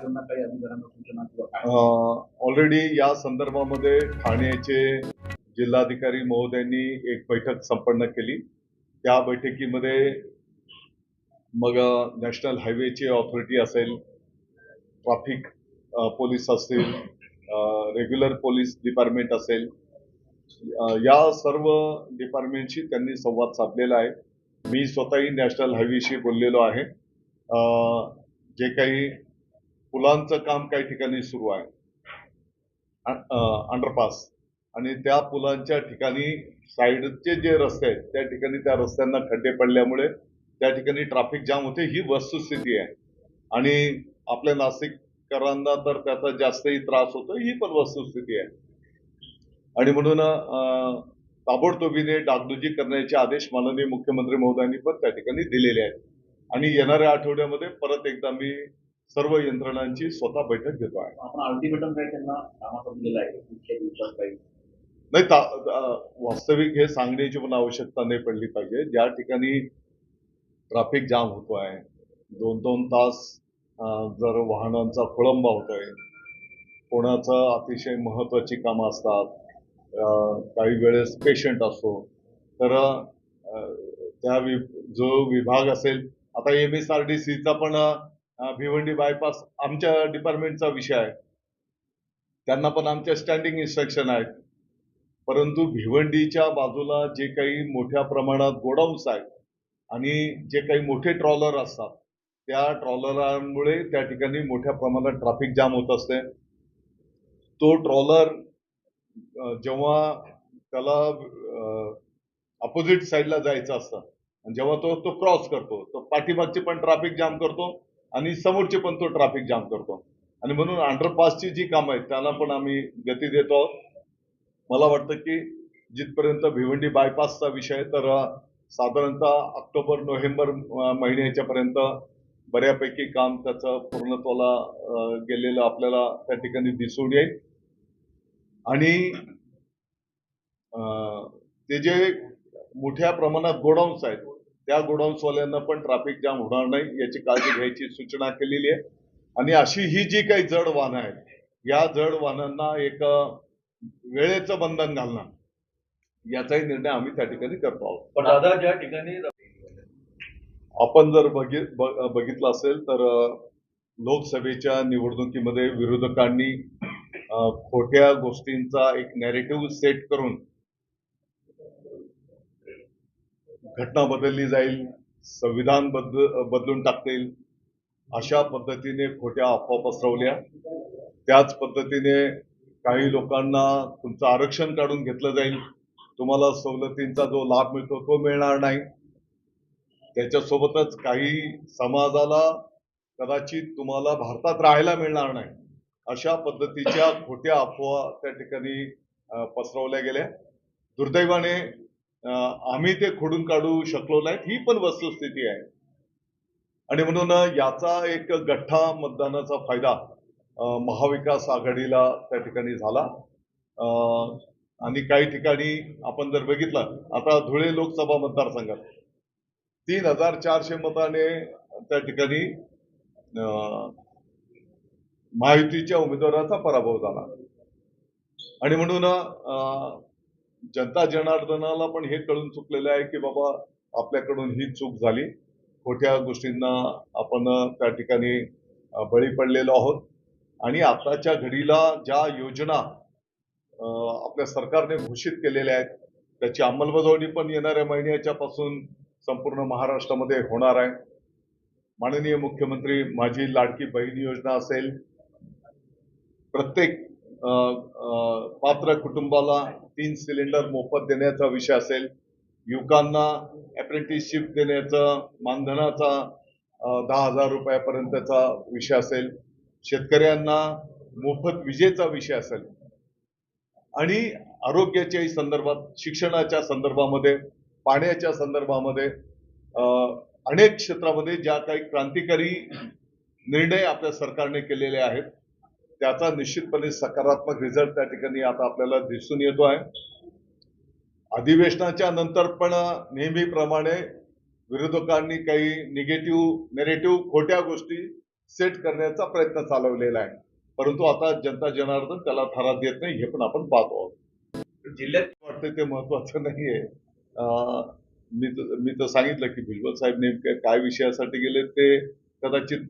त्यांना काही अधिकाऱ्यांना सूचना किंवा ऑलरेडी या संदर्भामध्ये ठाण्याचे जिल्हाधिकारी महोदयांनी एक बैठक संपन्न केली. त्या बैठकीमध्ये मग नॅशनल हायवेची ऑथॉरिटी असेल ट्रॅफिक पोलीस असतील रेग्युलर पोलीस डिपार्टमेंट असेल या सर्व डिपार्टमेंटशी त्यांनी संवाद साधलेला आहे. मी स्वतःही नॅशनल हायवेशी बोललेलो आहे. जे काही पुलांचं काम काही ठिकाणी सुरू आहे. अंडरपास आणि त्या पुलांच्या ठिकाणी साईडचे जे रस्ते आहेत त्या ठिकाणी त्या रस्त्यांना खड्डे पडल्यामुळे त्या ठिकाणी ट्रॅफिक जाम होते ही वस्तुस्थिती आहे. आणि आपल्या नाशिककरांना तर त्याचा जास्तही त्रास होतो ही पण वस्तुस्थिती आहे. आणि म्हणून ताबडतोबीने डागडुजी करण्याचे आदेश माननीय मुख्यमंत्री महोदयांनी पण त्या ठिकाणी दिलेले आहेत. आणि येणाऱ्या आठवड्यामध्ये परत एकदा मी सर्व यंत्रणांची स्वतः बैठक घेतो आहे. आपण अल्टिमेटम काही त्यांना दिलेला आहे? पुढच्या दिवसात काही? नाही वास्तविक हे सांगण्याची पण आवश्यकता नाही पडली पाहिजे. ज्या ठिकाणी ट्रॅफिक जाम होतो आहे दोन दोन तास जर वाहनांचा खोळंबा होतोय कोणाचं अतिशय महत्वाची कामं असतात काही वेळेस पेशंट असतो तर त्या वि जो विभाग असेल आता एम एस आर डी सीचा पण भिवंडी बायपास आमच्या डिपार्टमेंटचा विषय आहे. त्यांना पण आमच्या स्टँडिंग इन्स्ट्रक्शन आहेत. परंतु भिवंडीच्या बाजूला जे काही मोठ्या प्रमाणात गोडाऊन्स आहेत आणि जे काही मोठे ट्रॉलर असतात त्या ट्रॉलरांमुळे त्या ठिकाणी मोठ्या प्रमाणात ट्रॅफिक जाम होत असते. तो ट्रॉलर जेव्हा त्याला अपोजिट साईडला जायचं असतं आणि जेव्हा तो तो क्रॉस करतो तो पाठीमागचे पण ट्रॅफिक जाम करतो आणि समोरचे पण तो ट्रॅफिक जाम करतो. आणि म्हणून अंडरपासची जी कामं आहेत त्याला पण आम्ही गती देतो आहोत. मला वाटतं की जिथपर्यंत भिवंडी बायपासचा विषय आहे, तर साधारणतः ऑक्टोबर नोव्हेंबर महिन्याच्या पर्यंत बऱ्यापैकी काम त्याचं पूर्णत्वाला गेलेलं आपल्याला त्या ठिकाणी दिसून येईल. आणि ते जे मोठ्या प्रमाणात गोडाऊन्स आहेत त्या गोडाऊन्सवाल्यांना पण ट्रॅफिक जाम होणार नाही याची काळजी घ्यायची सूचना केलेली आहे. आणि अशी ही जी काही जड वाहनं आहेत या जड वाहनांना एक वेळेचं बंधन घालणं याचाही निर्णय आम्ही त्या ठिकाणी करतो आहोत. पण दादा ज्या ठिकाणी आपण जर बघितलं असेल तर लोकसभेच्या निवडणुकीमध्ये विरोधकांनी खोट्या गोष्टींचा एक नॅरेटिव्ह सेट करून घटना बदलली जाईल संविधान बद बदलून टाकता येईल अशा पद्धतीने खोट्या अफवा पसरवल्या. त्याच पद्धतीने काही लोकांना तुमचं आरक्षण काढून घेतलं जाईल. तुम्हाला सवलतींचा जो लाभ मिळतो तो मिळणार नाही. त्याच्यासोबतच काही समाजाला कदाचित तुम्हाला भारतात राहायला मिळणार नाही. अशा पद्धतीच्या खोट्या अफवा त्या ठिकाणी पसरवल्या गेल्या. दुर्दैवाने आम्ही ते खोडून काढू शकलो नाहीत. ही पण वस्तुस्थिती आहे. आणि म्हणून याचा एक गठ्ठा मतदानाचा फायदा महाविकास आघाडीला त्या ठिकाणी झाला. आणि काही ठिकाणी आपण जर बघितलं आता धुळे लोकसभा मतदारसंघात तीन हजार चारशे मताने त्या ठिकाणी महायुतीच्या उमेदवाराचा पराभव झाला. आणि म्हणून जनता जनार्दनाला पण हे कळून चुकलेलं आहे की बाबा आपल्याकडून ही चूक झाली. खोट्या गोष्टींना आपण त्या ठिकाणी बळी पडलेलो आहोत. आणि आताच्या घडीला ज्या योजना आपल्या सरकारने घोषित केलेल्या आहेत त्याची अंमलबजावणी पण येणाऱ्या महिन्याच्या पासून संपूर्ण महाराष्ट्रामध्ये होणार आहे. माननीय मुख्यमंत्री माझी लाडकी बहीण योजना असेल प्रत्येक पात्र कुटुंबाला तीन सिलेंडर मोफत देण्याचा विषय असेल युवकांना अप्रेंटिसशिप देण्याचं मानधनाचा दहा हजार रुपयापर्यंतचा विषय असेल शेतकऱ्यांना मोफत विजेचा विषय असेल. आणि आरोग्याच्याही संदर्भात शिक्षणाच्या संदर्भामध्ये पाण्याच्या संदर्भामध्ये अनेक क्षेत्रामध्ये ज्या काही क्रांतिकारी निर्णय आपल्या सरकारने केलेले आहेत त्याचा निश्चितपणे सकारात्मक रिझल्ट त्या ठिकाणी आता आपल्याला दिसून येतो आहे. अधिवेशनाच्या नंतर पण नेहमीप्रमाणे विरोधकांनी काही निगेटिव्ह नेरेटिव्ह खोट्या गोष्टी सेट करण्याचा प्रयत्न चालवलेला आहे. परंतु आता जनता जनार्दन त्याला थारा देत नाही हे पण आपण पाहतो आहोत. जिल्ह्यात वाटते ते महत्वाचं नाहीये. अं, मी तर- मी तर सांगितलं की भुजबळ साहेब नेमके काय विषयासाठी गेले ते कदाचित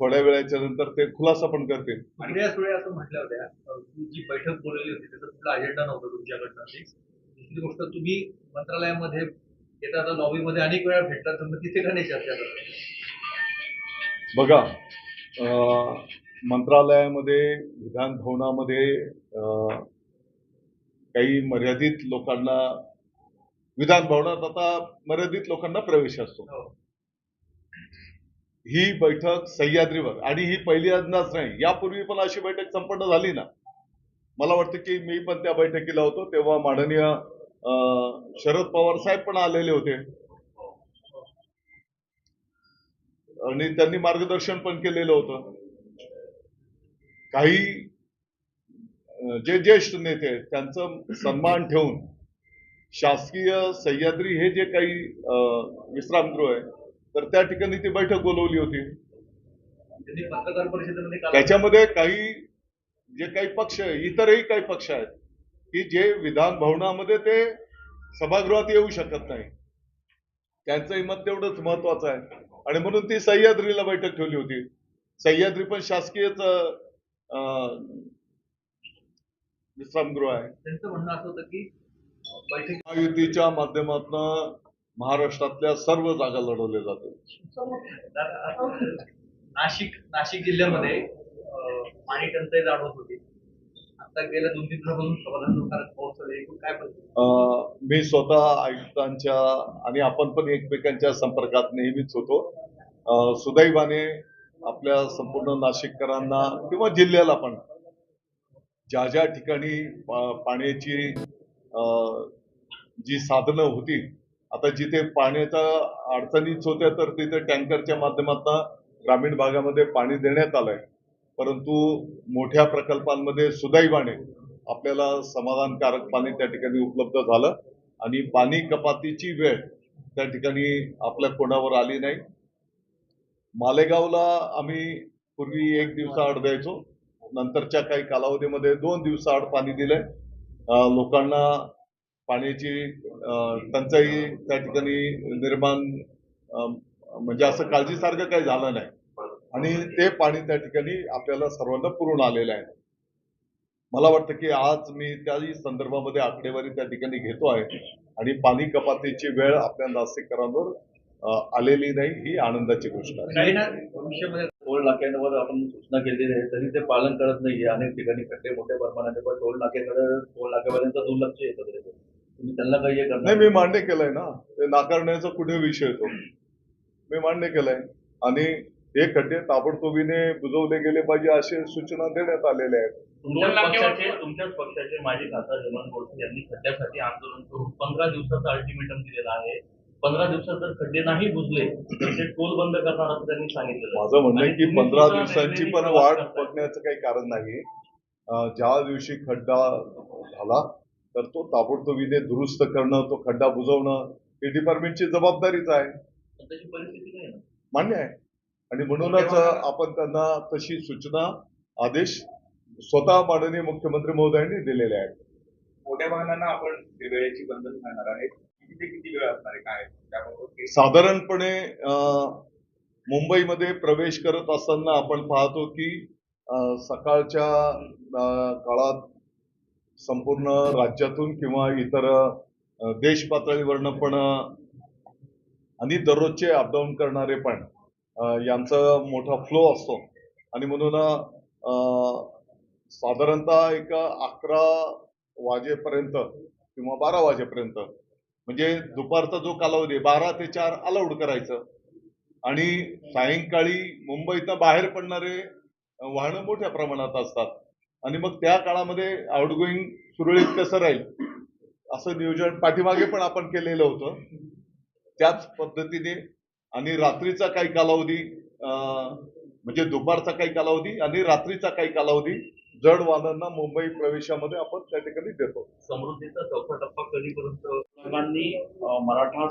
थोड्या वेळाच्या नंतर ते खुलासा पण करतील. असं म्हटलं होत्या जी बैठक बोलवली होती त्याचा कुठला अजेंडा नव्हता तुमच्याकडनं. दुसरी गोष्ट तुम्ही मंत्रालयामध्ये येता आता लॉबीमध्ये अनेक वेळा भेटतात तर मग तिथे का नाही चर्चा करता? बघा अं, मंत्रालयामध्ये विधान भवनामध्ये अं, काही मर्यादित लोकांना विधान भवनात आता मर्यादित लोकांना प्रवेश असतो. ही बैठक सह्याद्रीवर आणि ही पहिल्यांदाच नाही. यापूर्वी पण अशी बैठक संपन्न झाली ना. मला वाटतं की मी पण त्या बैठकीला होतो तेव्हा माननीय अं, शरद पवार साहेब पण आलेले होते. आणि त्यांनी मार्गदर्शन पण केलेलं होतं. काही जे ज्येष्ठ नेते आहेत, त्यांचं सन्मान ठेवून शासकीय सह्याद्री हे जे काही अं, विश्रामगृह आहे तर त्या ठिकाणी ती बैठक बोलवली होती. त्याच्यामध्ये काही जे काही पक्ष इतरही काही पक्ष आहेत की जे विधान भवनामध्ये ते सभागृहात येऊ शकत नाही. त्यांचंही मत तेवढंच महत्वाचं आहे. आणि म्हणून ती सह्याद्रीला बैठक ठेवली होती. सह्याद्री पण शासकीयच विश्रामगृह आहे. त्यांचं म्हणणं असं होतं की महायुतीच्या माध्यमातून महाराष्ट्रातल्या सर्व जागा लढवल्या जातात. नाशिक नाशिक जिल्ह्यामध्ये पाणी टंचाई जाणवत होती. आता गेल्या दोन तीन दिवसापासून काय मी स्वतः आयुक्तांच्या आणि आपण पण एकमेकांच्या संपर्कात नेहमीच होतो. सुदैवाने आपल्या संपूर्ण नाशिककरांना किंवा जिल्ह्याला पण ज्या ज्या ठिकाणी पाण्याची जी साधनं होती आता जिथे पाण्याच्या अडचणीच होत्या तर तिथे टँकरच्या माध्यमातून ग्रामीण भागामध्ये पाणी देण्यात आलंय. परंतु मोठ्या प्रकल्पांमध्ये सुदैवाने आपल्याला समाधानकारक पाणी त्या ठिकाणी उपलब्ध झालं आणि पाणी कपातीची वेळ त्या ठिकाणी आपल्या कोणावर आली नाही. मालेगावला आम्ही पूर्वी एक दिवसाआड द्यायचो. नंतरच्या काही कालावधीमध्ये दोन दिवसाआड पाणी दिलंय. लोकांना पाण्याची टंचाई त्या ठिकाणी निर्माण म्हणजे असं काळजीसारखं काही झालं नाही. आणि ते पाणी त्या ठिकाणी आपल्याला सर्वांना पुरून आलेलं आहे. मला वाटतं की आज मी त्याही संदर्भामध्ये आकडेवारी त्या ठिकाणी घेतो आहे. आणि पाणी कपातीची वेळ आपल्या नाशिककरांवर आलेली नाही ही आनंदाची गोष्ट आहे. टोल नाक्यांवर आपण सूचना केलेली आहे तरी ते पालन करत नाहीये. अनेक ठिकाणी खड्डे मोठ्या प्रमाणात पण टोल नाक्याकडे टोल नाक्यापर्यंत दुर्लक्ष येतं त्यांना काही हे नाही करणार मी मान्य केलंय ना. ते नाकारण्याचा कुठे विषय येतो मी मान्य केलंय. आणि हे खड्डे ताबडतोबीने बुजवले गेले पाहिजे असे सूचना देण्यात आलेल्या आहेत. तुमच्याच पक्षाचे तुमच्याच पक्षाचे माजी खासदार हेमंत गोडसे यांनी खड्ड्यासाठी आंदोलन करून पंधरा दिवसाचा अल्टिमेटम दिलेला आहे. पंधरा दिवसात जर खड्डे नाही बुजले तर ते टोल बंद करणार असं त्यांनी सांगितलेलं आहे. माझं म्हणणं आहे आणि की पंधरा दिवसांची पण प्रवास वाट करताय. बघण्याचं काही कारण नाही. अं, ज्या दिवशी खड्डा झाला तर तो ताबडतोबीने दुरुस्त करणं तो खड्डा बुजवणं हे डिपार्टमेंटची जबाबदारीच आहे. मान्य आहे. आणि म्हणूनच आपण त्यांना तशी सूचना आदेश स्वतः माननीय मुख्यमंत्री महोदयांनी दिलेले आहेत. मोठ्या वाहनांना आपण वेळेची बंधन घालणार आहे किती किती वेळ असणार आहे? काय त्याबाबत साधारणपणे मुंबईमध्ये प्रवेश करत असताना आपण पाहतो की सकाळच्या काळात संपूर्ण राज्यातून किंवा इतर देश पातळीवरनं पण आणि दररोजचे अपडाऊन करणारे पण यांचा मोठा फ्लो असतो. आणि म्हणून साधारणतः एक अकरा वाजेपर्यंत किंवा बारा वाजेपर्यंत म्हणजे दुपारचा जो कालावधी बारा ते चार अलाउड करायचं. आणि सायंकाळी मुंबईतनं बाहेर पडणारे वाहनं मोठ्या प्रमाणात असतात. आणि मग त्या काळामध्ये आउटगोईंग सुरळीत कसं राहील असं नियोजन पाठीमागे पण आपण केलेलं होतं. त्याच पद्धतीने आणि रात्रीचा काही कालावधी म्हणजे दुपारचा काही कालावधी आणि रात्रीचा काही कालावधी जड वाहनांना मुंबई प्रवेशामध्ये आपण त्या ठिकाणी देतो. समृद्धीचा चौथा टप्पा कधीपर्यंत? मराठा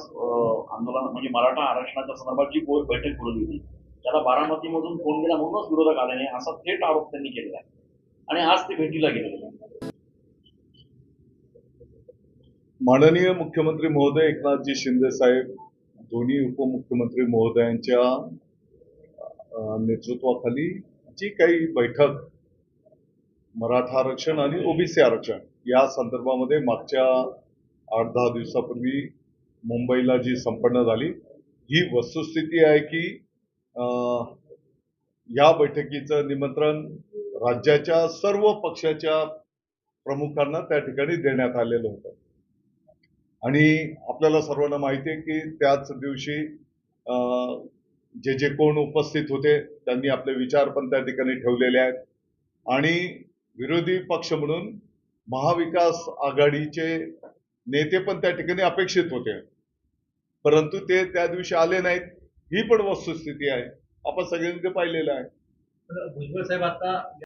आंदोलन म्हणजे मराठा आरक्षणाच्या संदर्भात जी बोल बैठक बोलवली होती त्याला बारामतीमधून फोन गेला म्हणूनच विरोधक आले नाही असा थेट आरोप त्यांनी केलेला आहे. आणि आज ते भेटीला गेले. माननीय मुख्यमंत्री महोदय एकनाथजी शिंदे साहेब दोन्ही उपमुख्यमंत्री महोदयांच्या नेतृत्वाखाली जी काही बैठक मराठा आरक्षण आणि ओबीसी आरक्षण या संदर्भामध्ये मागच्या आठ दहा दिवसापूर्वी मुंबईला जी संपन्न झाली ही वस्तुस्थिती आहे की अं, या बैठकीचं निमंत्रण राज्याच्या सर्व पक्षाच्या प्रमुखांना त्या ठिकाणी देण्यात आलेलं होतं. आणि आपल्याला सर्वांना माहिती आहे की त्याच दिवशी अं, जे जे कोण उपस्थित होते त्यांनी आपले विचार पण त्या ठिकाणी ठेवलेले आहेत. आणि विरोधी पक्ष म्हणून महाविकास आघाडीचे नेते पण त्या ठिकाणी अपेक्षित होते. परंतु ते त्या दिवशी आले नाहीत. ही पण वस्तुस्थिती आहे. आपण सगळ्यांनी ते पाहिलेलं आहे. भुजबळ साहेब आता